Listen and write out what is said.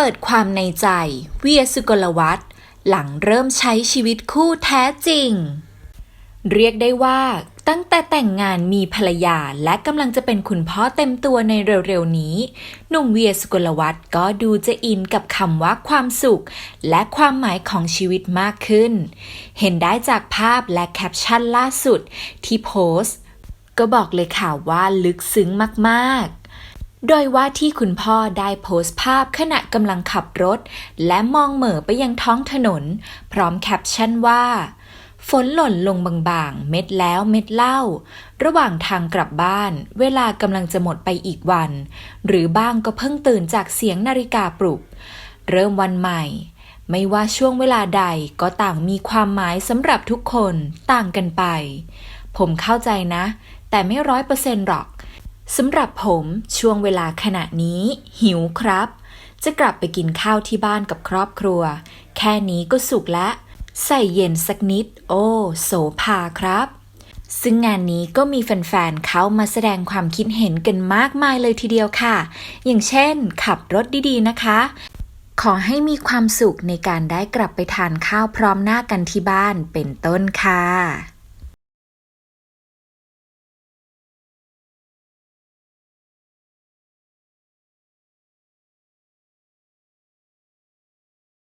เปิดความในใจ เวียสุกลวัฒน์หลังเริ่มใช้ชีวิตคู่แท้จริง เรียกได้ว่าตั้งแต่แต่งงานมีภรรยาและกำลังจะเป็นคุณพ่อเต็มตัวในเร็วๆนี้ หนุ่มเวียสุกลวัฒน์ก็ดูจะอินกับคำว่าความสุข และความหมายของชีวิตมากขึ้น เห็นได้จากภาพและแคปชั่นล่าสุดที่โพสต์ ก็บอกเลยค่ะว่าลึกซึ้งมากๆ โดยว่าที่คุณพ่อได้โพสต์ภาพขณะกำลังขับรถ และมองเหม่อไปยังท้องถนน พร้อมแคปชั่นว่า ฝนหล่นลงบางๆ เม็ดแล้วเม็ดเล่า ระหว่างทางกลับบ้าน เวลากำลังจะหมดไปอีกวัน หรือบ้างก็เพิ่งตื่นจากเสียงนาฬิกาปลุก เริ่มวันใหม่ ไม่ว่าช่วงเวลาใดก็ต่างมีความหมายสำหรับทุกคนต่างกันไป ผมเข้าใจนะ แต่ไม่ร้อยเปอร์เซ็นต์หรอก สำหรับผมช่วงเวลาขณะนี้ หิวครับ จะกลับไปกินข้าวที่บ้านกับครอบครัว แค่นี้ก็สุขแล้วใส่เย็นสักนิด โอ้โสภาครับ ซึ่งงานนี้ก็มีแฟนๆเขามาแสดงความคิดเห็นกันมากมายเลยทีเดียวค่ะ อย่างเช่น ขับรถดีๆนะคะ ขอให้มีความสุขในการได้กลับไปทานข้าวพร้อมหน้ากันที่บ้านเป็นต้นค่ะ